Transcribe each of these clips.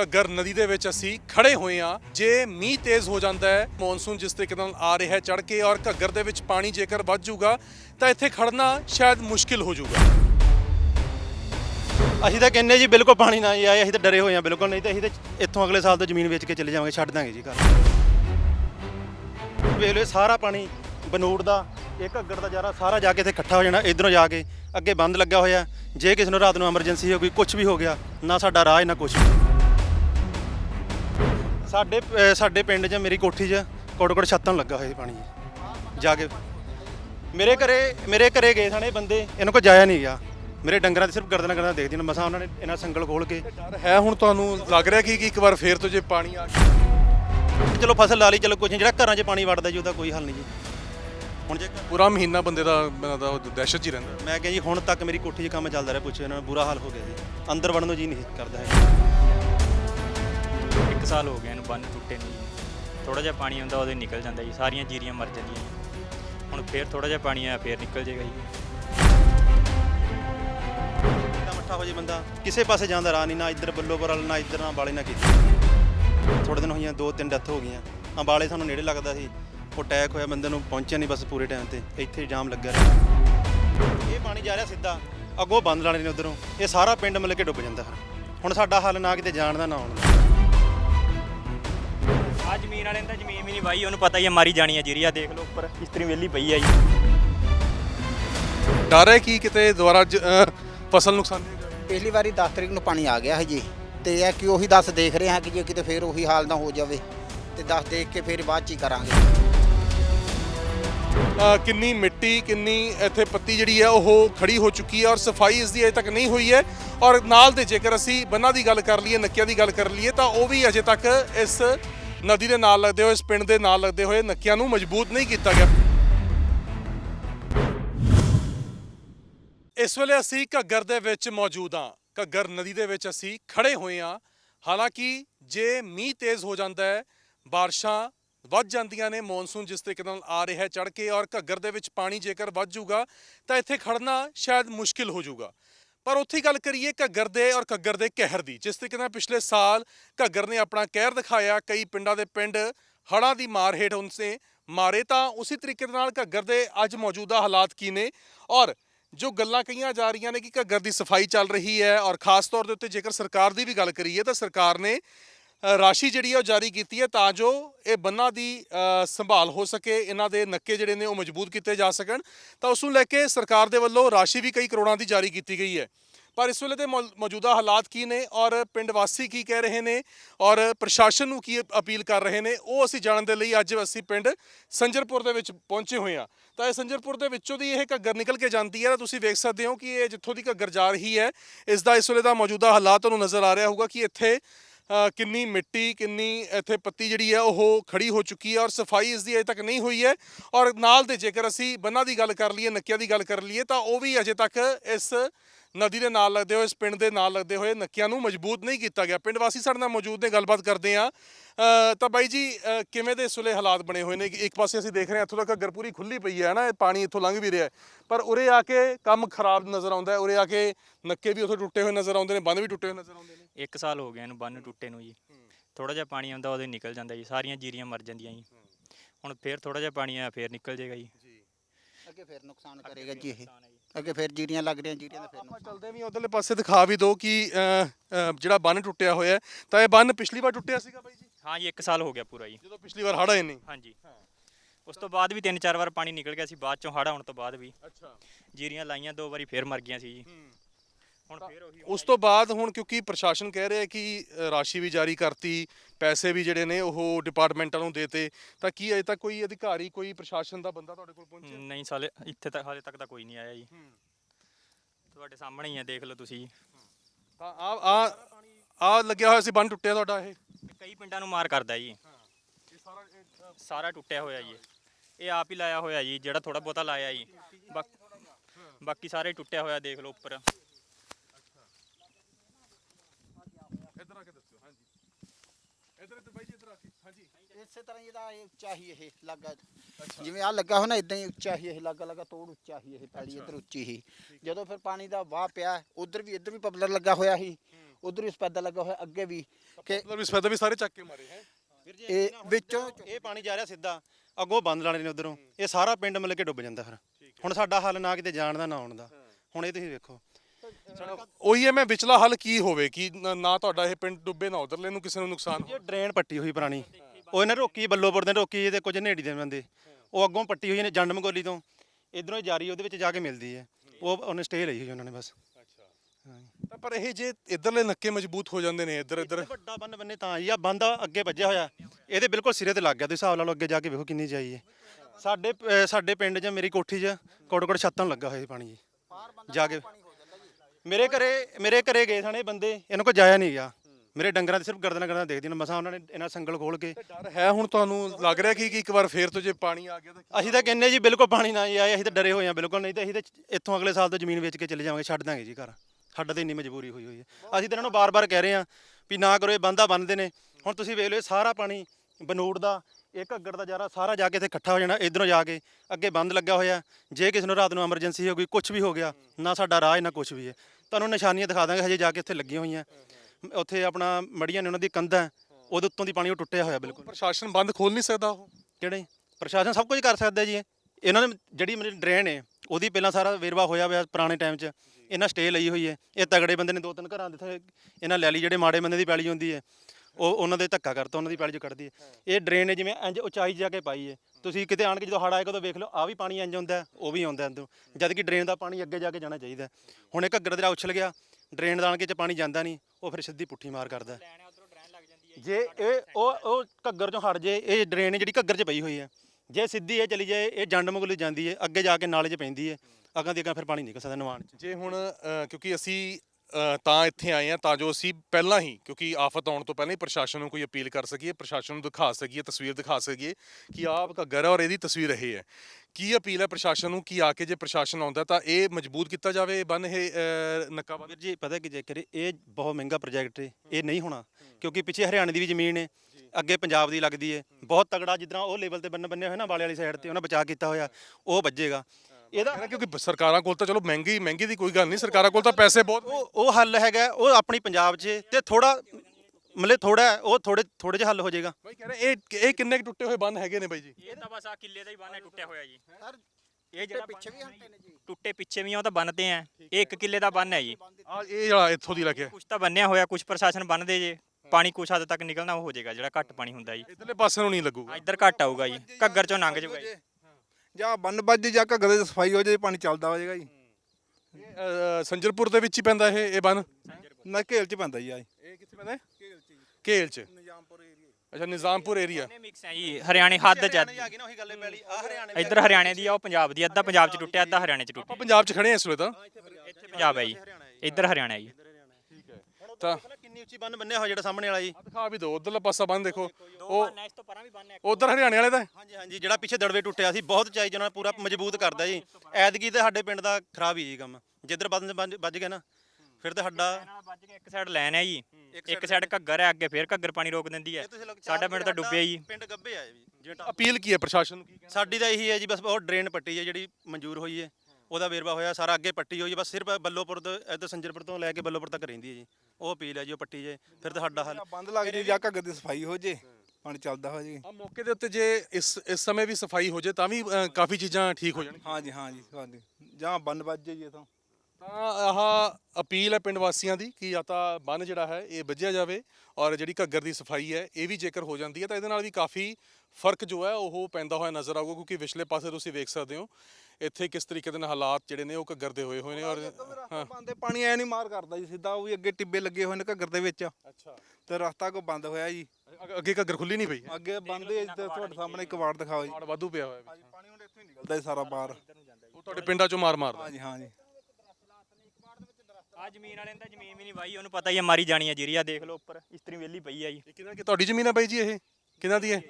ਘੱਗਰ ਨਦੀ ਦੇ ਵਿੱਚ ਅਸੀਂ ਖੜੇ ਹੋਏ ਹਾਂ। ਜੇ ਮੀਂਹ ਤੇਜ਼ ਹੋ ਜਾਂਦਾ ਹੈ, ਮੌਨਸੂਨ ਜਿਸ ਤਰੀਕੇ ਨਾਲ ਆ ਰਿਹਾ ਹੈ ਚੜ ਕੇ ਔਰ ਘੱਗਰ ਦੇ ਵਿੱਚ ਪਾਣੀ ਜੇਕਰ ਵੱਧ ਜਾਊਗਾ, ਤਾਂ ਇੱਥੇ ਖੜਨਾ ਸ਼ਾਇਦ ਮੁਸ਼ਕਿਲ ਹੋ ਜਾਊਗਾ। ਅਸੀਂ ਤਾਂ ਕਹਿੰਨੇ ਜੀ, ਬਿਲਕੁਲ ਪਾਣੀ ਨਾ ਹੀ ਆਏ, ਅਸੀਂ ਤਾਂ ਡਰੇ ਹੋਏ ਹਾਂ ਬਿਲਕੁਲ, ਨਹੀਂ ਤਾਂ ਅਸੀਂ ਤਾਂ ਇੱਥੋਂ ਅਗਲੇ ਸਾਲ ਤੋਂ ਜ਼ਮੀਨ ਵੇਚ ਕੇ ਚਲੇ ਜਾਵਾਂਗੇ, ਛੱਡ ਦਾਂਗੇ ਜੀ ਘਰ। ਵੇਖ ਲਓ ਸਾਰਾ ਪਾਣੀ ਬਨੂੜ ਦਾ, ਇਹ ਘੱਗਰ ਦਾ ਜਾਰਾ ਸਾਰਾ ਜਾ ਕੇ ਇੱਥੇ ਇਕੱਠਾ ਹੋ ਜਾਣਾ, ਇਧਰੋਂ ਜਾ ਕੇ, ਅੱਗੇ ਬੰਦ ਲੱਗਾ ਹੋਇਆ ਜੇ ਕਿਸੇ ਨੂੰ ਰਾਤ ਨੂੰ ਐਮਰਜੈਂਸੀ ਹੋ ਗਈ ਕੁਝ ਵੀ ਹੋ ਗਿਆ, ਨਾ ਸਾਡਾ ਰਾਹ, ਨਾ ਕੁਝ ਸਾਡੇ ਸਾਡੇ ਪਿੰਡ 'ਚ ਮੇਰੀ ਕੋਠੀ 'ਚ ਕੋੜ ਕੋੜ ਛੱਤਾਂ ਲੱਗਾ ਹੋਇਆ ਸੀ ਪਾਣੀ ਜੀ। ਕੇ। ਮੇਰੇ ਘਰੇ ਮੇਰੇ ਘਰੇ ਗਏ ਸਣੇ ਬੰਦੇ ਇਹਨਾਂ ਕੋ ਜਾਇਆ ਨਹੀਂ ਗਿਆ। ਮੇਰੇ ਡੰਗਰਾਂ ਦੀ ਸਿਰਫ ਗਰਦਨਾਂ ਗਰਦਨਾਂ ਦੇਖਦੀ ਨੇ ਮਸਾਂ ਉਹਨਾਂ ਨੇ ਇਹਨਾਂ ਸੰਗਲ ਖੋਲ ਕੇ। ਡਰ ਹੈ ਹੁਣ ਤੁਹਾਨੂੰ? ਲੱਗ ਰਿਹਾ ਕਿ ਕਿ ਇੱਕ ਵਾਰ ਫੇਰ ਤੋਂ ਜੇ ਪਾਣੀ ਆ ਗਿਆ? ਚਲੋ ਫਸਲ ਲਾ ਲਈ ਚਲੋ ਕੁਝ ਜਿਹੜਾ ਘਰਾਂ 'ਚ ਪਾਣੀ ਵੜਦਾ ਜੀ ਉਹਦਾ ਕੋਈ ਹੱਲ ਨਹੀਂ ਜੀ। ਹੁਣ ਜੇ ਪੂਰਾ ਮਹੀਨਾ ਬੰਦੇ ਦਾ ਦਾ ਉਹ ਦਹਿਸ਼ਤ 'ਚ ਹੀ ਰਹਿੰਦਾ। ਮੈਂ ਕਿਹਾ ਜੀ ਹੁਣ ਤੱਕ ਮੇਰੀ ਕੋਠੀ 'ਚ ਕੰਮ ਚੱਲਦਾ ਰਿਹਾ ਪੁੱਛੋ ਇਹਨਾਂ ਨੂੰ ਬੁਰਾ ਹਾਲ ਹੋ ਗਿਆ ਜੀ। ਅੰਦਰ ਵੜਨ ਨੂੰ ਜੀ ਨਹੀਂ ਕਰਦਾ ਹੈ ਇੱਕ ਸਾਲ ਹੋ ਗਿਆ ਇਹਨੂੰ ਬੰਨ ਟੁੱਟੇ ਨੂੰ ਥੋੜਾ ਜਿਹਾ ਪਾਣੀ ਆਉਂਦਾ, ਉਹਦੇ ਨਿਕਲ ਜਾਂਦਾ ਜੀ। ਸਾਰੀਆਂ ਜੀਰੀਆਂ ਮਰ ਜਾਂਦੀਆਂ ਜੀ। ਹੁਣ ਫੇਰ ਥੋੜਾ ਜਿਹਾ ਪਾਣੀ ਆਇਆ, ਫੇਰ ਨਿਕਲ ਜਾਏਗਾ ਜੀ। ਇੰਨਾ ਮੱਠਾ ਹੋ ਜੇ ਬੰਦਾ? ਕਿਸੇ ਪਾਸੇ ਜਾਂਦਾ ਰਾਹ ਨਹੀਂ, ਨਾ ਇੱਧਰ ਬੱਲੋਪੁਰ ਵਾਲ, ਨਾ ਇੱਧਰ ਨਾ ਬਾਲੇ, ਨਾ ਕੀਤੀ। ਥੋੜੇ ਦਿਨ ਹੋਈਆਂ ਦੋ ਤਿੰਨ ਡੈਥ ਹੋ ਗਈਆਂ। ਅੰਬਾਲੇ ਸਾਨੂੰ ਨੇੜੇ ਲੱਗਦਾ ਸੀ। ਉਹ ਅਟੈਕ ਹੋਇਆ, ਬੰਦੇ ਨੂੰ ਪਹੁੰਚਿਆ ਨਹੀਂ ਬਸ ਪੂਰੇ ਟਾਈਮ ਤੇ। ਇੱਥੇ ਜਾਮ ਲੱਗਾ ਰਿਹਾ। ਇਹ ਪਾਣੀ ਜਾ ਰਿਹਾ ਸਿੱਧਾ। ਅੱਗੋਂ ਬੰਦ ਲਾਣੇ ਨੇ ਉਧਰੋਂ। ਇਹ ਸਾਰਾ ਪਿੰਡ ਮਿਲ ਕੇ ਡੁੱਬ ਜਾਂਦਾ ਫਿਰ। ਹੁਣ ਸਾਡਾ ਹੱਲ ਨਾ ਕਿਤੇ ਜਾਣ ਦਾ, ਨਾ ਆਉਣ ਦਾ। ਜ਼ਮੀਨ ਵਾਲੇ ਨੇ ਤਾਂ ਜ਼ਮੀਨ ਵੀ ਨਹੀਂ ਵਾਈ ਉਹਨੂੰ ਪਤਾ ਹੀ ਹੈ ਮਾਰੀ ਜਾਣੀ ਹੈ ਜੀਰੀ ਆ ਦੇਖ ਲਓ ਉੱਪਰ ਇਸ ਤਰ੍ਹਾਂ ਵੇਲੀ ਪਈ ਆ ਜੀ। ਡਰ ਹੈ ਕਿ ਕਿਤੇ ਦੁਬਾਰਾ ਜ- ਅਹ ਫਸਲ ਨੁਕਸਾਨ ਨਹੀਂ ਹੋ ਜਾਵੇ ਪਿਛਲੀ ਵਾਰੀ 10 ਤਰੀਕ ਨੂੰ ਪਾਣੀ ਆ ਗਿਆ ਹੈ ਜੀ ਤੇ ਇਹ ਕਿ ਉਹੀ 10 ਦੇਖ ਰਹੇ ਹਾਂ ਕਿ ਜੇ ਕਿਤੇ ਫੇਰ ਉਹੀ ਹਾਲ ਨਾ ਹੋ ਜਾਵੇ ਤੇ 10 ਦੇਖ ਕੇ ਫਿਰ ਬਾਅਦ ਚ ਹੀ ਕਰਾਂਗੇ। ਅ, ਕਿੰਨੀ ਮਿੱਟੀ ਕਿੰਨੀ ਇੱਥੇ ਪੱਤੀ ਜਿਹੜੀ ਹੈ ਉਹ ਖੜੀ ਹੋ ਚੁੱਕੀ ਹੈ ਔਰ ਸਫ਼ਾਈ ਇਸ ਦੀ ਅਜੇ ਤੱਕ ਨਹੀਂ ਹੋਈ ਹੈ। ਔਰ ਨਾਲ ਦੇ ਜੇਕਰ ਅਸੀਂ ਬੰਨਾਂ ਦੀ ਗੱਲ ਕਰ ਲਈਏ ਨੱਕਿਆਂ ਦੀ ਗੱਲ ਕਰ ਲਈਏ ਤਾਂ ਉਹ ਵੀ ਅਜੇ ਤੱਕ ਇਸ ਨਦੀ ਦੇ ਨਾਲ ਲੱਗਦੇ ਹੋਏ, ਇਸ ਪਿੰਡ ਦੇ ਨਾਲ ਲੱਗਦੇ ਹੋਏ ਨੱਕਿਆਂ ਨੂੰ ਮਜ਼ਬੂਤ ਨਹੀਂ ਕੀਤਾ ਗਿਆ। ਇਸ ਵੇਲੇ ਅਸੀਂ ਘੱਗਰ ਦੇ ਵਿੱਚ ਮੌਜੂਦ ਹਾਂ। ਘੱਗਰ ਨਦੀ ਦੇ ਵਿੱਚ ਅਸੀਂ ਖੜੇ ਹੋਏ ਹਾਂ। ਹਾਲਾਂਕਿ ਜੇ ਮੀਂਹ ਤੇਜ਼ ਹੋ ਜਾਂਦਾ ਹੈ, ਬਾਰਿਸ਼ਾਂ ਵੱਧ ਜਾਂਦੀਆਂ ਨੇ, ਮੌਨਸੂਨ ਜਿਸ ਤਰੀਕੇ ਨਾਲ ਆ ਰਿਹਾ ਹੈ ਚੜ ਕੇ ਔਰ ਘੱਗਰ ਦੇ ਵਿੱਚ ਪਾਣੀ ਜੇਕਰ ਵੱਧ ਜਾਊਗਾ, ਤਾਂ ਇੱਥੇ ਖੜਨਾ ਸ਼ਾਇਦ ਮੁਸ਼ਕਿਲ ਹੋ ਜਾਊਗਾ। ਪਰ ਉੱਥੇ ਗੱਲ ਕਰੀਏ ਘੱਗਰ ਦੇ ਔਰ ਘੱਗਰ ਦੇ ਕਹਿਰ ਦੀ। ਜਿਸ ਤਰੀਕੇ ਨਾਲ ਪਿਛਲੇ ਸਾਲ ਘੱਗਰ ਨੇ ਆਪਣਾ ਕਹਿਰ ਦਿਖਾਇਆ, ਕਈ ਪਿੰਡਾਂ ਦੇ ਪਿੰਡ ਹੜ੍ਹਾਂ ਦੀ ਮਾਰ ਹੇਠ ਉਨਸੇ ਮਾਰੇ ਤਾਂ ਉਸੇ ਤਰੀਕੇ ਦੇ ਨਾਲ ਘੱਗਰ ਦੇ ਅੱਜ ਮੌਜੂਦਾ ਹਾਲਾਤ ਕੀ ਨੇ? ਔਰ ਜੋ ਗੱਲਾਂ ਕਹੀਆਂ ਜਾ ਰਹੀਆਂ ਨੇ ਕਿ ਘੱਗਰ ਦੀ ਸਫ਼ਾਈ ਚੱਲ ਰਹੀ ਹੈ ਔਰ ਖਾਸ ਤੌਰ ਦੇ ਉੱਤੇ ਜੇਕਰ ਸਰਕਾਰ ਦੀ ਵੀ ਗੱਲ ਕਰੀਏ ਤਾਂ ਸਰਕਾਰ ਨੇ ਰਾਸ਼ੀ ਜਿਹੜੀ ਹੈ ਉਹ ਜਾਰੀ ਕੀਤੀ ਹੈ ਤਾਂ ਜੋ ਇਹ ਬੰਨਾਂ ਦੀ ਸੰਭਾਲ ਹੋ ਸਕੇ, ਇਹਨਾਂ ਦੇ ਨੱਕੇ ਜਿਹੜੇ ਨੇ ਉਹ ਮਜ਼ਬੂਤ ਕੀਤੇ ਜਾ ਸਕਣ। ਤਾਂ ਉਸ ਨੂੰ ਲੈ ਕੇ ਸਰਕਾਰ ਦੇ ਵੱਲੋਂ ਰਾਸ਼ੀ ਵੀ ਕਈ ਕਰੋੜਾਂ ਦੀ ਜਾਰੀ ਕੀਤੀ ਗਈ ਹੈ। ਪਰ ਇਸ ਵੇਲੇ ਦੇ ਮੌਜੂਦਾ ਹਾਲਾਤ ਕੀ ਨੇ ਔਰ ਪਿੰਡ ਵਾਸੀ ਕੀ ਕਹਿ ਰਹੇ ਨੇ ਔਰ ਪ੍ਰਸ਼ਾਸਨ ਨੂੰ ਕੀ ਅਪੀਲ ਕਰ ਰਹੇ ਨੇ, ਉਹ ਅਸੀਂ ਜਾਣਨ ਦੇ ਲਈ ਅੱਜ ਅਸੀਂ ਪਿੰਡ ਸੰਜਰਪੁਰ ਦੇ ਵਿੱਚ ਪਹੁੰਚੇ ਹੋਏ ਹਾਂ। ਤਾਂ ਇਹ ਸੰਜਰਪੁਰ ਦੇ ਵਿੱਚੋਂ ਦੀ ਇਹ ਘੱਗਰ ਨਿਕਲ ਕੇ ਜਾਂਦੀ ਹੈ ਤਾਂ ਤੁਸੀਂ ਵੇਖ ਸਕਦੇ ਹੋ ਕਿ ਇਹ ਜਿੱਥੋਂ ਦੀ ਘੱਗਰ ਜਾ ਰਹੀ ਹੈ, ਇਸ ਦਾ ਇਸ ਵੇਲੇ ਦਾ ਮੌਜੂਦਾ ਹਾਲਾਤ ਤੁਹਾਨੂੰ ਨਜ਼ਰ ਆ ਰਿਹਾ ਹੋਊਗਾ ਕਿ ਇੱਥੇ ਕਿੰਨੀ ਮਿੱਟੀ, ਕਿੰਨੀ ਇੱਥੇ ਪੱਤੀ ਜਿਹੜੀ ਹੈ, ਉਹ ਖੜੀ ਹੋ ਚੁੱਕੀ ਹੈ ਔਰ ਸਫ਼ਾਈ ਇਸ ਦੀ ਅਜੇ ਤੱਕ ਨਹੀਂ ਹੋਈ ਹੈ। ਔਰ ਨਾਲ ਦੇ ਜੇਕਰ ਅਸੀਂ ਬੰਨਾਂ ਦੀ ਗੱਲ ਕਰ ਲਈਏ, ਨੱਕਿਆਂ ਦੀ ਗੱਲ ਕਰ ਲਈਏ, ਤਾਂ ਉਹ ਵੀ ਅਜੇ ਤੱਕ ਇਸ ਨਦੀ ਦੇ ਨਾਲ ਲੱਗਦੇ ਹੋਏ, ਇਸ ਪਿੰਡ ਦੇ ਨਾਲ ਲੱਗਦੇ ਹੋਏ ਨੱਕਿਆਂ ਨੂੰ ਮਜ਼ਬੂਤ ਨਹੀਂ ਕੀਤਾ ਗਿਆ। ਪਿੰਡ ਵਾਸੀ ਸਾਡੇ ਨਾਲ ਮੌਜੂਦ ਨੇ, ਗੱਲਬਾਤ ਕਰਦੇ ਆ ਤਾਂ ਬਾਈ ਜੀ ਕਿਵੇਂ ਦੇ ਇਸ ਵੇਲੇ ਹਾਲਾਤ ਬਣੇ ਹੋਏ ਨੇ? ਇੱਕ ਪਾਸੇ ਅਸੀਂ ਦੇਖ ਰਹੇ ਹਾਂ, ਇੱਥੋਂ ਤੱਕ ਗਰਪੂਰੀ ਪੂਰੀ ਖੁੱਲੀ ਪਈ ਹੈ ਨਾ ਇਹ ਪਾਣੀ ਇੱਥੋਂ ਲੰਘ ਵੀ ਰਿਹਾ ਪਰ ਉਰੇ ਆ ਕੇ ਕੰਮ ਖਰਾਬ ਨਜ਼ਰ ਆਉਂਦਾ ਹੈ, ਉਰੇ ਆ ਕੇ ਨੱਕੇ ਵੀ ਉੱਥੋਂ ਟੁੱਟੇ ਹੋਏ ਨਜ਼ਰ ਆਉਂਦੇ ਨੇ ਬੰਦ ਵੀ ਟੁੱਟੇ ਹੋਏ ਨਜ਼ਰ ਆਉਂਦੇ ਨੇ। ਇੱਕ ਸਾਲ ਹੋ ਗਿਆ ਇਹਨੂੰ ਬੰਨ ਟੁੱਟੇ ਨੂੰ ਜੀ। ਥੋੜਾ ਜਿਹਾ ਪਾਣੀ ਆਉਂਦਾ ਉਹਦੇ ਨਿਕਲ ਜਾਂਦਾ ਜੀ ਸਾਰੀਆਂ ਜੀਰੀਆਂ ਮਰ ਜਾਂਦੀਆਂ ਜੀ। ਹੁਣ ਫੇਰ ਥੋੜਾ ਜਿਹਾ ਪਾਣੀ ਆਇਆ ਫੇਰ ਨਿਕਲ ਜਾਏਗਾ ਜੀ। ਅੱਗੇ ਫਿਰ ਨੁਕਸਾਨ ਕਰੇਗਾ ਜੀ ਇਹ। ਅੱਗੇ ਫਿਰ ਜੀਰੀਆਂ ਲੱਗ ਰਹੀਆਂ ਜੀਰੀਆਂ ਦਾ ਫਿਰ ਆਪਾਂ ਚੱਲਦੇ ਵੀ ਉਧਰਲੇ ਪਾਸੇ ਦਿਖਾ ਵੀ ਦਿਓ ਕਿ ਜਿਹੜਾ ਬੰਨ ਟੁੱਟਿਆ ਹੋਇਆ ਤਾਂ ਇਹ ਬੰਨ ਪਿਛਲੀ ਵਾਰ ਟੁੱਟਿਆ ਸੀਗਾ ਬਾਈ ਜੀ? ਹਾਂ ਜੀ ਇੱਕ ਸਾਲ ਹੋ ਗਿਆ ਪੂਰਾ ਜੀ। ਜਦੋਂ ਪਿਛਲੀ ਵਾਰ ਹੜ੍ਹ ਆਏ ਨੇ। ਹਾਂਜੀ ਉਸ ਤੋਂ ਬਾਅਦ ਵੀ ਤਿੰਨ ਚਾਰ ਵਾਰ ਪਾਣੀ ਨਿਕਲ ਗਿਆ ਸੀ ਬਾਅਦ ਚੋਂ ਹੜ੍ਹ ਆਉਣ ਤੋਂ ਬਾਅਦ ਵੀ। ਅੱਛਾ। ਜੀਰੀਆਂ ਲਾਈਆਂ ਦੋ ਵਾਰੀ ਫੇਰ ਮਰ ਗਈਆਂ ਸੀ ਜੀ। ਹੁਣ ਫੇਰ ਉਹੀ ਉਸ ਤੋਂ ਬਾਅਦ ਹੁਣ ਕਿਉਂਕਿ ਪ੍ਰਸ਼ਾਸਨ ਕਹਿ ਰਿਹਾ ਕਿ ਰਾਸ਼ੀ ਵੀ ਜਾਰੀ ਕਰਤੀ ਪੈਸੇ ਵੀ ਜਿਹੜੇ ਨੇ ਉਹ ਡਿਪਾਰਟਮੈਂਟਾਂ ਨੂੰ ਦੇਤੇ ਤਾਂ ਕੀ ਅਜੇ ਤੱਕ ਕੋਈ ਅਧਿਕਾਰੀ ਕੋਈ ਪ੍ਰਸ਼ਾਸਨ ਦਾ ਬੰਦਾ ਤੁਹਾਡੇ ਕੋਲ ਪਹੁੰਚਿਆ? ਨਹੀਂ ਸਾਲੇ ਇੱਥੇ ਤੱਕ ਹਾਲੇ ਤੱਕ ਤਾਂ ਕੋਈ ਨਹੀਂ ਆਇਆ ਜੀ। ਤੁਹਾਡੇ ਸਾਹਮਣੇ ਹੀ ਆ ਦੇਖ ਲਓ ਤੁਸੀਂ। ਤਾਂ ਆ ਆ ਆ ਲੱਗਿਆ ਹੋਇਆ ਸੀ ਬੰਨ ਟੁੱਟਿਆ ਤੁਹਾਡਾ ਇਹ? ਕਈ ਪਿੰਡਾਂ ਨੂੰ ਮਾਰ ਕਰਦਾ ਜੀ। ਇਹ ਸਾਰਾ ਸਾਰਾ ਟੁੱਟਿਆ ਹੋਇਆ ਜੀ। ਇਹ ਆਪ ਹੀ ਲਾਇਆ ਹੋਇਆ ਜੀ ਜਿਹੜਾ ਥੋੜਾ ਬਹੁਤਾ ਲਾਇਆ ਜੀ। ਬਾਕੀ ਸਾਰੇ ਟੁੱਟਿਆ ਹੋਇਆ ਦੇਖ ਲਓ ਉੱਪਰ ਇੱਧਰ ਆ ਕੇ ਦੱਸਿਓ ਹਾਂਜੀ ਇੱਧਰ ਇੱਧਰ ਬਾਈ ਜੀ ਇੱਧਰ ਆ ਕੇ। ਹਾਂਜੀ। ਇਸੇ ਤਰ੍ਹਾਂ ਇਹਦਾ ਇਹ ਉੱਚਾ ਹੀ ਇਹ ਲੱਗਾ। ਜਿਵੇਂ ਆ ਲੱਗਾ ਹੋ ਨਾ ਇਦਾਂ ਹੀ ਉੱਚਾ ਹੀ ਇਹ ਲੱਗਾ ਲੱਗਾ ਤੋੜ ਉੱਚਾ ਹੀ ਇਹ ਪੈੜੀ ਇੱਧਰ ਉੱਚੀ ਹੀ। ਜਦੋਂ ਫਿਰ ਪਾਣੀ ਦਾ ਵਾਹ ਪਿਆ ਉਧਰ ਵੀ ਇੱਧਰ ਵੀ ਪਬਲਰ ਲੱਗਾ ਹੋਇਆ ਸੀ। ਉਧਰ ਵੀ ਸਪੈਦਾ ਲੱਗਾ ਹੋਇਆ ਅੱਗੇ ਵੀ। ਕਿ ਮਤਲਬ ਇਸ ਫਾਇਦਾ ਵੀ ਸਾਰੇ ਚੱਕ ਕੇ ਮਾਰੇ ਹੈ। ਇਹ ਵਿੱਚੋਂ ਇਹ ਪਾਣੀ ਜਾ ਰਿਹਾ ਸਿੱਧਾ ਅੱਗੋਂ ਬੰਦ ਲਾਣੇ ਨੇ ਉਧਰੋਂ। ਇਹ ਸਾਰਾ ਪਿੰਡ ਮਿਲ ਕੇ ਡੁੱਬ ਜਾਂਦਾ ਫਿਰ। ਹੁਣ ਸਾਡਾ ਹੱਲ ਨਾ ਕਿਤੇ ਜਾਣ ਦਾ ਨਾ ਆਉਣ ਦਾ। ਹੁਣ ਇਹ ਤੁਸੀਂ ਵੇਖੋ ਉਹੀ ਹੈ ਮੈਂ ਵਿਚਲਾ ਹੱਲ ਕੀ ਹੋਵੇ ਕਿ ਨ- ਨਾ ਤੁਹਾਡਾ ਇਹ ਪਿੰਡ ਡੁੱਬੇ ਨਾ ਉਧਰਲੇ ਨੂੰ ਕਿਸੇ ਨੂੰ ਨੁਕਸਾਨ ਹੋਵੇ। ਇਹ ਡਰੇਨ ਪੱਟੀ ਹੋਈ ਪੁਰਾਣੀ ਉਹ ਇਹਨਾਂ ਰੋਕੀ ਬੱਲੋਪੁਰ ਦੇ ਰੋਕੀ ਤੇ ਕੁਝ ਨੇੜੀ ਦੇ ਬੰਦੇ। ਉਹ ਅੱਗੋਂ ਪੱਟੀ ਹੋਈ ਨੇ ਜੰਡ ਮੰਗੋਲੀ ਤੋਂ। ਇਧਰੋਂ ਹੀ ਜਾਰੀ ਉਹਦੇ ਵਿੱਚ ਜਾ ਕੇ ਮਿਲਦੀ ਹੈ। ਉਹ ਉਹਨੇ ਸਟੇ ਲਈ ਹੋਈ ਉਹਨਾਂ ਨੇ ਬਸ। ਤਾਂ ਪਰ ਇਹ ਜੇ ਇਧਰਲੇ ਨੱਕੇ ਮਜ਼ਬੂਤ ਹੋ ਜਾਂਦੇ ਨੇ ਇੱਧਰ ਇੱਧਰ। ਵੱਡਾ ਬੰਨ ਬੰਨੇ ਤਾਂ ਹੀ ਆ ਬੰਦ ਅੱਗੇ ਵੱਜਿਆ ਹੋਇਆ। ਇਹਦੇ ਬਿਲਕੁਲ ਸਿਰੇ ਤੇ ਲੱਗ ਗਿਆ ਤੁਸੀਂ ਹਿਸਾਬ ਲਾ ਲਓ ਅੱਗੇ ਜਾ ਕੇ ਵੇਖੋ ਕਿੰਨੀ ਜਾਈ ਹੈ। ਸਾਡੇ ਅਹ ਸਾਡੇ ਪਿੰਡ 'ਚ ਮੇਰੀ ਕੋਠੀ 'ਚ ਕੋੜ ਕੋੜ ਛੱਤਾਂ ਨੂੰ ਲੱਗਾ ਹੋਇਆ ਸੀ ਪਾਣੀ ਜੀ। ਜਾ ਕੇ ਮੇਰੇ ਘਰੇ ਮੇਰੇ ਘਰੇ ਗਏ ਸਣੇ ਬੰਦੇ ਇਹਨਾਂ ਕੋ ਜਾਇਆ ਨਹੀਂ ਗਿਆ। ਮੇਰੇ ਡੰਗਰਾਂ ਤੇ ਸਿਰਫ ਗਰਦਨਾਂ ਗਰਦਨਾਂ ਦੇਖਦੀ ਨੇ ਮਸਾਂ ਉਹਨਾਂ ਨੇ ਇਹਨਾਂ ਸੰਗਲ ਖੋਲ ਕੇ। ਡਰ ਹੈ ਹੁਣ ਤੁਹਾਨੂੰ? ਲੱਗ ਰਿਹਾ ਕਿ ਕਿ ਇੱਕ ਵਾਰ ਫੇਰ ਤੋਂ ਜੇ ਪਾਣੀ ਆ ਗਿਆ ਤਾਂ ਅਸੀਂ ਤਾਂ ਕਹਿੰਨੇ ਜੀ ਬਿਲਕੁਲ ਪਾਣੀ ਨਾ ਆਏ ਅਸੀਂ ਤਾਂ ਡਰੇ ਹੋਏ ਆ ਬਿਲਕੁਲ ਨਹੀਂ ਤਾਂ ਅਸੀਂ ਤਾਂ ਇੱਥੋਂ ਅਗਲੇ ਸਾਲ ਤੋਂ ਜ਼ਮੀਨ ਵੇਚ ਕੇ ਚਲੇ ਜਾਵਾਂਗੇ ਛੱਡ ਦਾਂਗੇ ਜੀ ਘਰ। ਸਾਡਾ ਤਾਂ ਇੰਨੀ ਮਜਬੂਰੀ ਹੋਈ ਹੋਈ ਹੈ। ਅਸੀਂ ਤਾਂ ਇਹਨਾਂ ਨੂੰ ਬਾਰ-ਬਾਰ ਕਹਿ ਰਹੇ ਆ ਵੀ ਨਾ ਕਰੋ ਇਹ ਬੰਦਾ ਬੰਨਦੇ ਨੇ। ਹੁਣ ਤੁਸੀਂ ਵੇਖ ਲਓ ਇਹ ਸਾਰਾ ਪਾਣੀ ਬਨੂੜ ਦਾ ਇਹ ਘੱਗਰ ਦਾ ਜਾਰਾ ਸਾਰਾ ਜਾ ਕੇ ਇੱਥੇ ਇਕੱਠਾ ਹੋ ਜਾਣਾ ਇਧਰੋਂ ਜਾ ਕੇ ਅੱਗੇ ਬੰਦ ਲੱਗਾ ਹੋਇਆ। ਜੇ ਕਿਸੇ ਨੂੰ ਰਾਤ ਨੂੰ ਐਮਰਜੈਂਸੀ ਹੋ ਗਈ ਕੁਝ ਵੀ ਹੋ ਗਿਆ ਨਾ ਸਾਡਾ ਰਾਹ ਨਾ ਕੁਝ ਵੀ ਹੈ। ਤੁਹਾਨੂੰ ਨਿਸ਼ਾਨੀਆਂ ਦਿਖਾ ਦਾਂਗੇ ਹਜੇ ਜਾ ਕੇ ਉੱਥੇ ਲੱਗੀਆਂ ਹੋਈਆਂ। ਉੱਥੇ ਆਪਣਾ ਮੜੀਆਂ ਨੇ ਉਹਨਾਂ ਦੀ ਕੰਧਾਂ ਉਹਦੇ ਉੱਤੋਂ ਦੀ ਪਾਣੀ ਉਹ ਟੁੱਟਿਆ ਹੋਇਆ ਬਿਲਕੁਲ। ਪ੍ਰਸ਼ਾਸਨ ਬੰਦ ਖੋਲ ਨਹੀਂ ਸਕਦਾ ਉਹ? ਕਿਹੜੇ? ਪ੍ਰਸ਼ਾਸਨ ਸਭ ਕੁਝ ਕਰ ਸਕਦਾ ਜੀ ਇਹ। ਇਹਨਾਂ ਨੇ ਜਿਹੜੀ ਮੇਰੀ ਡਰੇਨ ਹੈ ਉਹਦੀ ਪਹਿਲਾਂ ਸਾਰਾ ਵੇਰਵਾ ਹੋਇਆ ਹੋਇਆ ਪੁਰਾਣੇ ਟਾਈਮ 'ਚ। ਇਹਨਾਂ ਸਟੇ ਲਈ ਹੋਈ ਹੈ। ਇਹ ਤਗੜੇ ਬੰਦੇ ਨੇ ਦੋ ਤਿੰਨ ਘਰਾਂ ਦੇ ਇੱਥੇ ਇਹਨਾਂ ਲੈ ਲਈ ਜਿਹੜੇ ਮਾੜੇ ਬੰਦੇ ਦੀ ਪੈਲੀ ਹੁੰਦੀ ਹੈ। ਉਹ ਉਹਨਾਂ ਦੇ ਧੱਕਾ ਕਰਤਾ ਉਹਨਾਂ ਦੀ ਪੈਲੀ 'ਚ ਕੱਢਦੀ ਹੈ। ਇਹ ਡਰੇਨ ਹੈ ਜਿਵੇਂ ਇੰਜ ਉਚਾਈ ਜਾ ਕੇ ਪਾਈ ਹੈ। ਤੁਸੀਂ ਕਿਤੇ ਆਣ ਕੇ ਜਦੋਂ ਹੜ ਆਏਗਾ ਤਾਂ ਵੇਖ ਲਓ ਆ ਵੀ ਪਾਣੀ ਇੰਜ ਹੁੰਦਾ ਉਹ ਵੀ ਆਉਂਦਾ ਅੰਦਰੋਂ। ਜਦ ਕਿ ਡਰੇਨ ਦਾ ਪਾਣੀ ਅੱਗੇ ਜਾ ਕੇ ਜਾਣਾ ਚਾਹੀਦਾ। ਹੁਣ ਇਹ ਘੱਗਰ ਦੇ ਨਾਲ ਉਛਲ ਗਿਆ ਡਰੇਨ ਦਾ ਆਣ ਕੇ ਚ ਪਾਣੀ ਜਾਂਦਾ ਨਹੀਂ ਉਹ ਫਿਰ ਸਿੱਧੀ ਪੁੱਠੀ ਮਾਰ ਕਰਦਾ। ਜੇ। ਇਹ ਉਹ ਉਹ ਘੱਗਰ ਚੋਂ ਹਟ ਜੇ ਇਹ ਡਰੇਨ ਜਿਹੜੀ ਘੱਗਰ 'ਚ ਪਈ ਹੋਈ ਹੈ। ਜੇ ਸਿੱਧੀ ਇਹ ਚਲੀ ਜਾਏ ਇਹ ਜੰਡ ਮਗਲੀ ਜਾਂਦੀ ਹੈ ਅੱਗੇ ਜਾ ਕੇ ਨਾਲੇ 'ਚ ਪੈਂਦੀ ਹੈ। ਅਗਾਂ ਦੀ ਅਗਾਂ ਫਿਰ ਪਾਣੀ ਨਿਕਲ ਸਕਦਾ ਨਿਵਾਣ 'ਚ। ਜੇ ਹੁਣ ਕਿਉਂਕਿ ਅਸੀਂ ਅ, ਤਾਂ ਇੱਥੇ ਆਏ ਆ ਤਾਂ ਜੋ ਅਸੀਂ ਪਹਿਲਾਂ ਹੀ ਕਿਉਂਕਿ ਆਫਤ ਆਉਣ ਤੋਂ ਪਹਿਲਾਂ ਹੀ ਪ੍ਰਸ਼ਾਸਨ ਨੂੰ ਕੋਈ ਅਪੀਲ ਕਰ ਸਕੀਏ ਪ੍ਰਸ਼ਾਸਨ ਨੂੰ ਦਿਖਾ ਸਕੀਏ ਤਸਵੀਰ ਦਿਖਾ ਸਕੀਏ ਕਿ ਆਪ ਘੱਗਰ ਹੈ ਔਰ ਇਹਦੀ ਤਸਵੀਰ ਇਹ ਹੈ। ਕੀ ਅਪੀਲ ਹੈ ਪ੍ਰਸ਼ਾਸਨ ਨੂੰ ਕਿ ਆ ਕੇ ਜੇ ਪ੍ਰਸ਼ਾਸਨ ਆਉਂਦਾ ਤਾਂ ਇਹ ਮਜ਼ਬੂਤ ਕੀਤਾ ਜਾਵੇ ਬੰਨ ਇਹ ਅ, ਨੱਕਾ ਵੀਰ ਜੀ ਪਤਾ ਕੀ ਜੇਕਰ ਇਹ ਬਹੁਤ ਮਹਿੰਗਾ ਪ੍ਰੋਜੈਕਟ ਹੈ। ਇਹ ਨਹੀਂ ਹੋਣਾ ਕਿਉਂਕਿ ਪਿੱਛੇ ਹਰਿਆਣੇ ਦੀ ਵੀ ਜ਼ਮੀਨ ਹੈ ਅੱਗੇ ਪੰਜਾਬ ਦੀ ਲੱਗਦੀ ਹੈ। ਬਹੁਤ ਤਗੜਾ ਜਿੱਦਾਂ ਉਹ ਲੈਵਲ ਤੇ ਬੰਨ ਬੰਨੇ ਹੋਏ ਨਾ ਬਾਲੇ ਵਾਲੀ ਸਾਈਡ ਤੇ ਉਹਨਾਂ ਬਚਾ ਕੀਤਾ ਹੋਇਆ ਉਹ ਵੱਜੇਗਾ। ਇਹਦਾ ਨਾ ਕਿਉਂਕਿ ਸਰਕਾਰਾਂ ਕੋਲ ਤਾਂ ਚਲੋ ਮਹਿੰਗੀ ਮਹਿੰਗੀ ਦੀ ਕੋਈ ਗੱਲ ਨਹੀਂ ਸਰਕਾਰਾਂ ਕੋਲ ਤਾਂ ਪੈਸੇ ਬਹੁਤ ਉਹ ਉਹ ਹੱਲ ਹੈਗਾ ਉਹ ਆਪਣੀ ਪੰਜਾਬ 'ਚ ਤੇ ਥੋੜਾ ਮਤਲਬ ਥੋੜਾ ਉਹ ਥੋੜੇ ਥੋੜੇ ਜਿਹਾ ਹੱਲ ਹੋ ਜਾਏਗਾ। ਬਾਈ ਕਹਿ ਰਹੇ ਇਹ ਇਹ ਕਿੰਨੇ ਕੁ ਟੁੱਟੇ ਹੋਏ ਬੰਨ ਹੈਗੇ ਨੇ ਬਾਈ ਜੀ? ਇਹ ਤਾਂ ਬਸ ਆ ਕਿੱਲੇ ਦਾ ਹੀ ਬੰਨ ਹੈ ਟੁੱਟਿਆ ਹੋਇਆ ਜੀ। ਸਰ ਇਹ ਜਿਹੜਾ ਪਿੱਛੇ ਵੀ ਹਟੇ ਨੇ ਜੀ। ਟੁੱਟੇ ਪਿੱਛੇ ਵੀ ਆ ਉਹ ਤਾਂ ਬੰਨਤੇ ਆ। ਇਹ ਇੱਕ ਕਿੱਲੇ ਦਾ ਬੰਨ ਹੈ ਜੀ। ਆ ਇਹ ਜਿਹੜਾ ਇੱਥੋਂ ਦੀ ਲੱਗਿਆ। ਕੁਝ ਤਾਂ ਬੰਨਿਆ ਹੋਇਆ ਕੁਝ ਪ੍ਰਸ਼ਾਸਨ ਬੰਨਦੇ ਜੇ। ਪਾਣੀ ਕੁਛ ਹੱਦ ਤੱਕ ਨਿਕਲਣਾ ਉਹ ਹੋ ਜਾਏਗਾ ਜਿਹੜਾ ਘੱਟ ਪਾਣੀ ਹੁੰਦਾ ਜੀ। ਇਧਰਲੇ ਪਾਸੇ ਨੂੰ ਨਹੀਂ ਲੱਗੂਗਾ। ਇੱਧਰ ਘੱਟ ਆਊਗਾ ਜੀ। ਘੱਗਰ ਚੋਂ ਲੰਘ ਜਾਊਗਾ ਜੀ। ਜਾਂ ਬੰਨ ਵੱਜ ਜਾਂ ਘੱਗਰ ਦੀ ਸਫ਼ਾਈ ਹੋ ਜਾਏ ਪਾਣੀ ਚੱਲਦਾ ਹੋ ਜਾਏਗਾ ਜੀ। ਇਹ, ਸੰਜਰਪੁਰ ਦੇ ਵਿੱਚ ਹੀ ਪੈਂਦਾ ਇਹ ਇਹ ਬੰਨ? ਨਾ ਘੇਲ ਚ ਪੈਂਦਾ ਜੀ ਆ ਇਹ ਕਿੱਥੇ ਪੈਂਦਾ ਕੇਲ ਚ ਨਿਜ਼ਾਮਪੁਰ ਏਰੀਆ ਅੱਛਾ ਨਿਜ਼ਾਮਪੁਰ ਏਰੀਆ। ਮਿਕਸ ਹੈ ਜੀ ਹਰਿਆਣੇ ਹੱਦ ਚ ਆ। ਗਈ ਨਾ ਉਹੀ ਗੱਲ ਹੈ ਪਹਿਲੀ। ਆ ਹਰਿਆਣੇ ਇੱਧਰ ਹਰਿਆਣੇ ਦੀ ਆ ਉਹ ਪੰਜਾਬ ਦੀ ਅੱਧਾ ਪੰਜਾਬ ਚ ਟੁੱਟਿਆ ਅੱਧਾ ਹਰਿਆਣੇ ਚ ਟੁੱਟਿਆ। ਪੰਜਾਬ 'ਚ ਖੜੇ ਆ ਇਸ ਵੇਲੇ ਤਾਂ। ਇੱਥੇ ਪੰਜਾਬ ਹੈ ਜੀ। ਇੱਧਰ ਹਰਿਆਣਾ ਹੈ ਜੀ ਠੀਕ ਹੈ ਤਾਂ ਕਿੰਨੀ ਉੱਚੀ ਬੰਨ ਬੰਨਿਆ ਹੋਇਆ ਜਿਹੜਾ ਸਾਹਮਣੇ ਵਾਲਾ ਜੀ? ਆਹ ਦਿਖਾ ਵੀ ਦੋ ਉਧਰਲਾ ਪਾਸਾ ਬੰਨ ਦੇਖੋ। ਉਹ ਬੰਨ ਇਸ ਤੋਂ ਪਰਾਂ ਵੀ ਬੰਨ ਹੈ ਉਧਰ ਹਰਿਆਣੇ ਵਾਲੇ ਦਾ? ਹਾਂਜੀ ਹਾਂਜੀ ਜਿਹੜਾ ਪਿੱਛੇ ਦੜਵੇ ਟੁੱਟਿਆ ਸੀ ਬਹੁਤ ਚਾਈ ਜਨਾਂ ਪੂਰਾ ਮਜ਼ਬੂਤ ਕਰਦਾ ਜੀ। ਐਦਗੀ ਤੇ ਸਾਡੇ ਪਿੰਡ ਦਾ ਖਰਾਬ ਹੀ ਜੀ ਕੰਮ। ਜਿੱਧਰ ਬੰਦ ਬੰਦ- ਵੱਜ ਗਿਆ ਨਾ ਫਿਰ ਤਾਂ ਸਾਡਾ ਨਾਲ ਵੱਜ ਕੇ ਇੱਕ ਸਾਈਡ ਲੈਨ ਹੈ ਜੀ। ਇੱਕ ਸਾਈਡ ਘੱਗਰ ਹੈ ਅੱਗੇ ਫੇਰ ਘੱਗਰ ਪਾਣੀ ਰੋਕ ਦਿੰਦੀ ਹੈ। ਸਾਡਾ ਪਿੰਡ ਤਾਂ ਡੁੱਬਿਆ ਜੀ। ਪਿੰਡ ਗੱਬੇ ਆ ਜੀ ਅਪੀਲ ਕੀ ਹੈ ਪ੍ਰਸ਼ਾਸਨ ਨੂੰ ਸਾਡੀ ਤਾਂ ਇਹੀ ਹੈ ਜੀ ਬਸ ਉਹ ਡਰੇਨ ਪੱਟੀ ਹੈ ਜਿਹੜੀ ਮਨਜ਼ੂਰ ਹੋਈ ਹੈ। ਉਹਦਾ ਵੇਰਵਾ ਹੋਇਆ ਸਾਰਾ ਅੱਗੇ ਪੱਟੀ ਹੋਈ ਹੈ ਬਸ ਸਿਰਫ ਬੱਲੋਪੁਰ ਤੋਂ ਇੱਧਰ ਸੰਜਰਪੁਰ ਤੋਂ ਲੈ ਕੇ ਬੱਲੋਪੁਰ ਤੱਕ ਰਹਿੰਦੀ ਹੈ ਜੀ। ਉਹ ਅਪੀਲ ਹੈ ਜੀ ਉਹ ਪੱਟੀ ਜੇ ਫਿਰ ਤਾਂ ਸਾਡਾ ਹੱਲ। ਬੰਦ ਲੱਗ ਜੇ ਜਾਂ ਘੱਗਰ ਦੀ ਸਫ਼ਾਈ ਹੋ ਜੇ ਪਾਣੀ ਚੱਲਦਾ ਹੋ ਜੇ। ਆ ਮੌਕੇ ਦੇ ਉੱਤੇ ਜੇ ਇਸ ਇਸ ਸਮੇਂ ਵੀ ਸਫ਼ਾਈ ਹੋ ਜੇ ਤਾਂ ਵੀ ਅ, ਕਾਫੀ ਚੀਜ਼ਾਂ ਠੀਕ ਹੋ ਜਾਣਗੀਆਂ। ਹਾਂਜੀ ਹਾਂਜੀ ਹਾਂਜੀ ਜਾਂ ਬੰਨ ਵੱਜ ਜੇ ਜੀ ਇਥੋਂ ਤਾਂ। ਆਹ ਅਪੀਲ ਹੈ ਪਿੰਡ ਵਾਸੀਆਂ ਦੀ ਕਿ ਜਾਂ ਤਾਂ ਬੰਨ ਜਿਹੜਾ ਹੈ ਇਹ ਵੱਜਿਆ ਜਾਵੇ ਔਰ ਜਿਹੜੀ ਘੱਗਰ ਦੀ ਸਫ਼ਾਈ ਹੈ ਇਹ ਵੀ ਜੇਕਰ ਹੋ ਜਾਂਦੀ ਹੈ ਤਾਂ ਇਹਦੇ ਨਾਲ ਵੀ ਕਾਫੀ ਫ਼ਰਕ ਜੋ ਹੈ ਉਹ ਪੈਂਦਾ ਹੋਇਆ ਨਜ਼ਰ ਆਊਗਾ ਕਿਉਂਕਿ ਵਿਛਲੇ ਪਾਸੇ ਤੁਸੀਂ ਵੇਖ ਸਕਦੇ ਹੋ ਇੱਥੇ ਕਿਸ ਤਰੀਕੇ ਦੇ ਨਾਲ ਹਾਲਾਤ ਜਿਹੜੇ ਨੇ ਉਹ ਘੱਗਰ ਦੇ ਹੋਏ ਹੋਏ ਨੇ ਔਰ ਹਾਂ। ਬੰਦੇ ਪਾਣੀ ਐ ਨਹੀਂ ਮਾਰ ਕਰਦਾ ਜੀ ਸਿੱਧਾ ਉਹ ਵੀ ਅੱਗੇ ਟਿੱਬੇ ਲੱਗੇ ਹੋਏ ਨੇ ਘੱਗਰ ਦੇ ਵਿੱਚ। ਅੱਛਾ। ਤੇ ਰਸਤਾ ਕੋ ਬੰਦ ਹੋਇਆ ਜੀ। ਅੱਗੇ ਘੱਗਰ ਖੁੱਲੀ ਨਹੀਂ ਪਈ। ਅੱਗੇ ਬੰਦ ਇੱਧਰ ਤੁਹਾਡੇ ਸਾਹਮਣੇ ਕਵਾੜ ਦਿਖਾਓ ਜੀ। ਵਾਧੂ ਪਿਆ ਹੋਇਆ ਵਿੱਚ। ਪਾਣੀ ਹੁਣ ਇੱਥੋਂ ਹੀ ਨਿਕਲਦਾ ਜੀ ਸਾਰਾ ਬਾਹਰ। ਉਹ ਤੁਹਾਡੇ ਪਿੰਡਾਂ ਚੋਂ ਮਾਰ ਮਾਰਦਾ। ਹਾਂਜੀ ਹਾਂਜੀ। ਆ ਜ਼ਮੀਨ ਵਾਲੇ ਨੇ ਤਾਂ ਜ਼ਮੀਨ ਵੀ ਨਹੀਂ ਵਾਈ ਉਹਨੂੰ ਪਤਾ ਹੀ ਹੈ ਮਾਰੀ ਜਾਣੀ ਆ ਦੇਖ ਲਓ ਉੱਪਰ ਇਸਤਰੀ ਵੇਲੀ ਪਈ ਆ ਜੀ। ਇਹ ਕਿਹਨਾਂ ਕਿ ਤੁਹਾਡੀ ਜ਼ਮੀਨ ਹੈ ਬਾਈ ਜੀ ਇਹ? ਕਿਹਨਾਂ ਦੀ ਹੈ?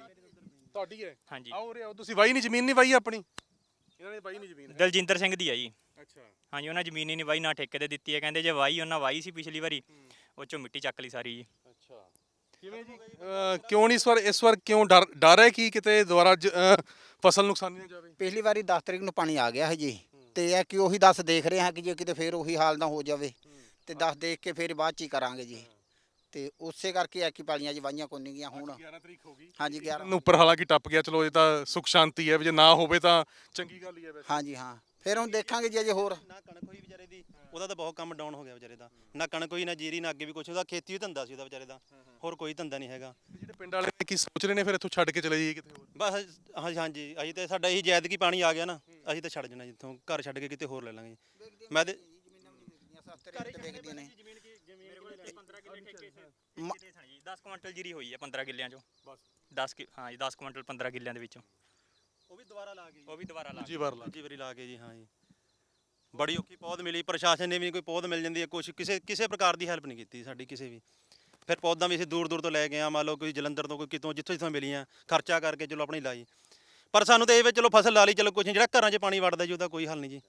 ਤੁਹਾਡੀ ਹੈ ਹਾਂਜੀ। ਆਓ ਰੇ ਆਓ ਤੁਸੀਂ ਵਾਈ ਨਹੀਂ ਜ਼ਮੀਨ ਨਹੀਂ ਵਾਈ ਆਪਣੀ? ਇਹਨਾਂ ਨੇ ਵਾਈ ਨਹੀਂ ਜ਼ਮੀਨ ਦਲਜਿੰਦਰ ਸਿੰਘ ਦੀ ਆ ਜੀ। ਅੱਛਾ। ਹਾਂਜੀ ਉਹਨਾਂ ਜ਼ਮੀਨ ਹੀ ਨਹੀਂ ਵਾਈ ਨਾ ਠੇਕੇ ਤੇ ਦਿੱਤੀ ਹੈ। ਕਹਿੰਦੇ ਜੇ ਵਾਈ ਉਹਨਾਂ ਵਾਈ ਸੀ ਪਿਛਲੀ ਵਾਰੀ ਉਹ ਚੋਂ ਮਿੱਟੀ ਚੱਕ ਲਈ ਸਾਰੀ ਜੀ। ਅੱਛਾ। ਕਿਵੇਂ ਜੀ? ਕਿਉਂ ਨਹੀਂ ਇਸ ਵਾਰ ਇਸ ਵਾਰ ਕਿਉਂ ਡਰ ਡਰ ਹੈ ਕਿ ਕਿਤੇ ਦੁਬਾਰਾ ਜ- ਅਹ ਫਸਲ ਨੁਕਸਾਨੀ ਨਾ ਜਾਵੇ? ਪਿਛਲੀ ਵਾਰੀ 10 ਤਰੀਕ ਨੂੰ ਪਾਣੀ ਆ ਗਿਆ ਹੈ ਜੀ। ਤੇ ਇਹ ਕਿ ਉਹੀ 10 ਦੇਖ ਰਹੇ ਹਾਂ ਕਿ ਜੇ ਕਿਤੇ ਫੇਰ ਉਹੀ ਹਾਲ ਨਾ ਹੋ ਜਾਵੇ। ਤੇ 10 ਦੇਖ ਕੇ ਫਿਰ ਬਾਅਦ ਚ ਹੀ ਕਰਾਂਗੇ ਜੀ। ਤੇ ਉਸੇ ਕਰਕੇ ਆ ਕਿ ਪਾਲੀਆਂ ਵਾਹੀਆਂ ਕੋਈ ਨਹੀਂ ਗੀਆਂ ਹੁਣ 11 ਤਰੀਕ ਹੋ ਗਈ। ਹਾਂਜੀ 11 ਨੂੰ ਉੱਪਰ ਹਾਲਾਂਕਿ ਟੱਪ ਗਿਆ ਚਲੋ ਇਹ ਤਾਂ ਸੁਖ ਸ਼ਾਂਤੀ ਹੈ ਵੀ ਜੇ ਨਾ ਹੋਵੇ ਤਾਂ ਚੰਗੀ ਗੱਲ ਹੀ ਹੈ ਵੈਸੇ। ਹਾਂਜੀ ਹਾਂ। ਫਿਰ ਹੁਣ ਦੇਖਾਂਗੇ ਜੀ ਅਜੇ ਹੋਰ। ਨਾ ਕਣਕ ਹੋਈ ਵਿਚਾਰੇ ਦੀ ਉਹਦਾ ਤਾਂ ਬਹੁਤ ਕੰਮ ਡਾਊਨ ਹੋ ਗਿਆ ਵਿਚਾਰੇ ਦਾ। ਨਾ ਕਣਕ ਹੋਈ ਨਾ ਜੀਰੀ ਨਾ ਅੱਗੇ ਵੀ ਕੁਛ। ਉਹਦਾ ਖੇਤੀ ਵੀ ਧੰਦਾ ਸੀ ਉਹਦਾ ਵਿਚਾਰੇ ਦਾ। ਹੋਰ ਕੋਈ ਧੰਦਾ ਨਹੀਂ ਹੈਗਾ। ਜਿਹੜੇ ਪਿੰਡ ਵਾਲੇ ਨੇ ਕੀ ਸੋਚ ਰਹੇ ਨੇ ਫਿਰ ਇੱਥੋਂ ਛੱਡ ਕੇ ਚਲੇ ਜਾਈਏ ਕਿਤੇ ਹੋਰ? ਬਸ ਹਾਂਜੀ ਹਾਂਜੀ। ਅਸੀਂ ਤਾਂ ਸਾਡਾ ਇਹੀ ਜਾਇਦ ਕੀ ਪਾਣੀ ਆ ਗਿਆ ਨਾ ਅਸੀਂ ਤਾਂ ਛੱਡ ਜਾਣਾ ਜਿੱਥੋਂ ਘਰ ਛੱਡ ਕੇ ਕਿਤੇ ਹੋਰ ਲੈ ਲਾਂਗੇ। ਮੈਂ ਤੇ ਸਸਤੇ ਰੇਟ ਤੇ ਵੇਚਦੀਆਂ ਨੇ। ਮੇਰੇ ਕੋਲ 15 ਕਿੱਲੇ ਠੇਕੇ ਠੇਕੇ ਸਨ ਜੀ 10 ਕੁਇੰਟਲ ਜੀਰੀ ਹੋਈ ਹੈ 15 ਕਿੱਲਿਆਂ ਚੋਂ। ਬਸ। 10 ਕਿ ਹਾਂ ਜੀ 10 ਕੁਇੰਟਲ 15 ਕਿੱਲਿਆਂ ਦੇ ਵਿੱਚੋਂ। ਉਹ ਵੀ ਦੁਬਾਰਾ ਲਾ ਗਏ ਉਹ ਵੀ ਦੁਬਾਰਾ ਲਾ ਦੂਜੀ ਵਾਰ ਲਾ ਦੂਜੀ ਵਾਰੀ ਲਾ ਕੇ ਜੀ ਹਾਂ ਜੀ। ਬੜੀ ਔਖੀ ਪੌਦ ਮਿਲੀ ਪ੍ਰਸ਼ਾਸਨ ਨੇ ਵੀ ਕੋਈ ਪੌਦ ਮਿਲ ਜਾਂਦੀ ਹੈ ਕੁਛ ਕਿਸੇ ਕਿਸੇ ਪ੍ਰਕਾਰ ਦੀ ਹੈਲਪ ਨਹੀਂ ਕੀਤੀ ਸਾਡੀ ਕਿਸੇ ਵੀ। ਫਿਰ ਪੌਦਾਂ ਵੀ ਅਸੀਂ ਦੂਰ ਦੂਰ ਤੋਂ ਲੈ ਗਏ ਆ ਮੰਨ ਲਓ ਕੋਈ ਜਲੰਧਰ ਤੋਂ ਕੋਈ ਕਿਤੋਂ ਜਿੱਥੋਂ ਜਿੱਥੋਂ ਮਿਲੀਆਂ ਖਰਚਾ ਕਰਕੇ ਚਲੋ ਆਪਣੀ ਲਾਈ। ਪਰ ਸਾਨੂੰ ਤਾਂ ਇਹ ਵੀ ਚਲੋ ਫਸਲ ਲਾ ਲਈ ਚਲੋ ਕੁਛ ਨਹੀਂ ਜਿਹੜਾ ਘਰਾਂ 'ਚ ਪਾਣੀ ਵੜਦਾ ਜੀ ਉਹਦਾ ਕੋਈ ਹੱਲ ਨਹੀਂ ਜੀ।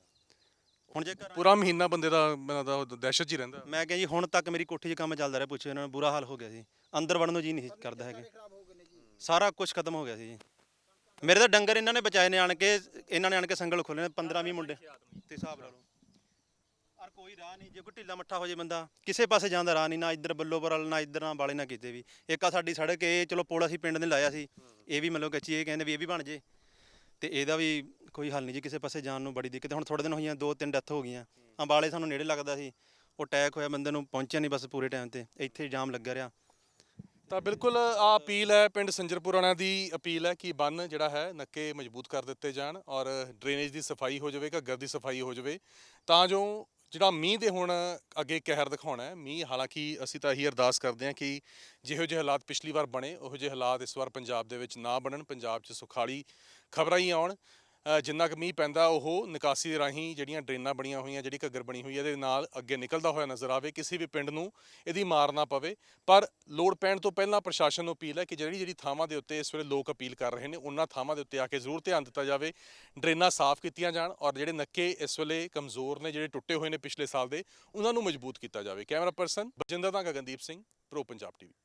ਹੁਣ ਜੇ ਘਰਾਂ ਪੂਰਾ ਮਹੀਨਾ ਬੰਦੇ ਦਾ ਮੈਨੂੰ ਦਾ ਦਹਿਸ਼ਤ 'ਚ ਹੀ ਰਹਿੰਦਾ। ਮੈਂ ਕਿਹਾ ਜੀ ਹੁਣ ਤੱਕ ਮੇਰੀ ਕੋਠੀ 'ਚ ਕੰਮ ਚੱਲਦਾ ਰਿਹਾ ਪੁੱਛੋ ਇਹਨਾਂ ਨੂੰ ਬੁਰਾ ਹਾਲ ਹੋ ਗਿਆ ਸੀ। ਅੰਦਰ ਵੜਨ ਨੂੰ ਜੀ ਨਹੀਂ ਕਰਦਾ ਹੈਗੇ। ਸਾਰਾ ਕੁਝ ਖਤਮ ਹੋ ਗਿਆ ਸੀ ਜੀ। ਮੇਰੇ ਤਾਂ ਡੰਗਰ ਇਹਨਾਂ ਨੇ ਬਚਾਏ ਨੇ ਆਣ ਕੇ ਇਹਨਾਂ ਨੇ ਆਣ ਕੇ ਸੰਗਲ ਖੋਲੇ ਨੇ 15 20 ਮੁੰਡੇ। ਤੇ ਹਿਸਾਬ ਲਾ ਲਓ। ਔਰ ਕੋਈ ਰਾਹ ਨਹੀਂ ਜੇ ਕੋਈ ਢਿੱਲਾ ਮੱਠਾ ਹੋ ਜੇ ਬੰਦਾ ਕਿਸੇ ਪਾਸੇ ਜਾਂਦਾ ਰਾਹ ਨਹੀਂ ਨਾ ਇੱਧਰ ਬੱਲੋਪੁਰ ਵਾਲਾ ਨਾ ਇੱਧਰ ਨਾ ਬਾਲੇ ਨਾ ਕਿਤੇ ਵੀ। ਇੱਕ ਆ ਸਾਡੀ ਸੜਕ ਇਹ ਚਲੋ ਪੁਲ ਅਸੀਂ ਪਿੰਡ ਨੇ ਲਾਇਆ ਸੀ। ਇਹ ਵੀ ਮਤਲਬ ਕੱਚੀ ਇਹ ਕਹਿੰਦੇ ਵੀ ਇਹ ਵੀ ਬਣ ਜੇ। ਤੇ ਇਹਦਾ ਵੀ ਕੋਈ ਹੱਲ ਨਹੀਂ ਜੀ ਕਿਸੇ ਪਾਸੇ ਜਾਣ ਨੂੰ ਬੜੀ ਦਿੱਕਤ ਹੁਣ ਥੋੜੇ ਦਿਨ ਹੋਈਆਂ ਦੋ ਤਿੰਨ ਡੈਥ ਹੋ ਗਈਆਂ। ਅੰਬਾਲੇ ਸਾਨੂੰ ਨੇੜੇ ਲੱਗਦਾ ਸੀ। ਉਹ ਅਟੈਕ ਹੋਇਆ, ਬੰਦੇ ਨੂੰ ਪਹੁੰਚਿਆ ਨਹੀਂ ਬਸ ਪੂਰੇ ਟਾਈਮ ਤੇ। ਇੱਥੇ ਜਾਮ ਲੱਗਾ ਰਿਹਾ। ਤਾਂ ਬਿਲਕੁਲ ਆ ਅਪੀਲ ਹੈ ਪਿੰਡ ਸੰਜਰਪੁਰ ਦੀ। ਅਪੀਲ ਹੈ ਕਿ ਬੰਨ ਜਿਹੜਾ ਹੈ, ਨੱਕੇ ਮਜ਼ਬੂਤ ਕਰ ਦਿੱਤੇ ਜਾਣ ਔਰ ਡਰੇਨੇਜ ਦੀ ਸਫ਼ਾਈ ਹੋ ਜਾਵੇ, ਘੱਗਰ ਦੀ ਸਫ਼ਾਈ ਹੋ ਜਾਵੇ। ਤਾਂ ਜੋ ਜਿਹੜਾ ਮੀਂਹ ਦੇ ਹੁਣ ਅੱਗੇ ਕਹਿਰ ਦਿਖਾਉਣਾ ਹੈ, ਮੀਂਹ ਹਾਲਾਂਕਿ ਅਸੀਂ ਤਾਂ ਇਹੀ ਅਰਦਾਸ ਕਰਦੇ ਹਾਂ ਕਿ ਜਿਹੋ ਜਿਹੇ ਹਾਲਾਤ ਪਿਛਲੀ ਵਾਰ ਬਣੇ, ਉਹੋ ਜਿਹੇ ਹਾਲਾਤ ਇਸ ਵਾਰ ਪੰਜਾਬ ਦੇ ਵਿੱਚ ਨਾ ਬਣਨ। ਪੰਜਾਬ 'ਚ ਸੁਖਾਲੀ ਖਬਰਾਂ ਹੀ ਆਉਣ ਜਿੰਨਾ ਕੁ ਮੀਂਹ ਪੈਂਦਾ, ਉਹ ਨਿਕਾਸੀ ਦੇ ਰਾਹੀਂ ਜਿਹੜੀਆਂ ਡਰੇਨਾਂ ਬਣੀਆਂ ਹੋਈਆਂ, ਜਿਹੜੀ ਘੱਗਰ ਬਣੀ ਹੋਈ ਹੈ ਇਹਦੇ ਨਾਲ ਅੱਗੇ ਨਿਕਲਦਾ ਹੋਇਆ ਨਜ਼ਰ ਆਵੇ, ਕਿਸੇ ਵੀ ਪਿੰਡ ਨੂੰ ਇਹਦੀ ਮਾਰ ਨਾ ਪਵੇ। ਪਰ ਲੋੜ ਪੈਣ ਤੋਂ ਪਹਿਲਾਂ ਪ੍ਰਸ਼ਾਸਨ ਨੂੰ ਅਪੀਲ ਹੈ ਕਿ ਜਿਹੜੀ ਜਿਹੜੀ ਥਾਵਾਂ ਦੇ ਉੱਤੇ ਇਸ ਵੇਲੇ ਲੋਕ ਅਪੀਲ ਕਰ ਰਹੇ ਨੇ, ਉਹਨਾਂ ਥਾਵਾਂ ਦੇ ਉੱਤੇ ਆ ਕੇ ਜ਼ਰੂਰ ਧਿਆਨ ਦਿੱਤਾ ਜਾਵੇ। ਡਰੇਨਾਂ ਸਾਫ਼ ਕੀਤੀਆਂ ਜਾਣ ਔਰ ਜਿਹੜੇ ਨੱਕੇ ਇਸ ਵੇਲੇ ਕਮਜ਼ੋਰ ਨੇ, ਜਿਹੜੇ ਟੁੱਟੇ ਹੋਏ ਨੇ ਪਿਛਲੇ ਸਾਲ ਦੇ, ਉਹਨਾਂ ਨੂੰ ਮਜ਼ਬੂਤ ਕੀਤਾ ਜਾਵੇ। ਕੈਮਰਾ ਪਰਸਨ ਬਜਿੰਦਰ ਦਾ ਗਗਨਦੀਪ ਸਿੰਘ, ਪ੍ਰੋ ਪੰਜਾਬ ਟੀਵੀ।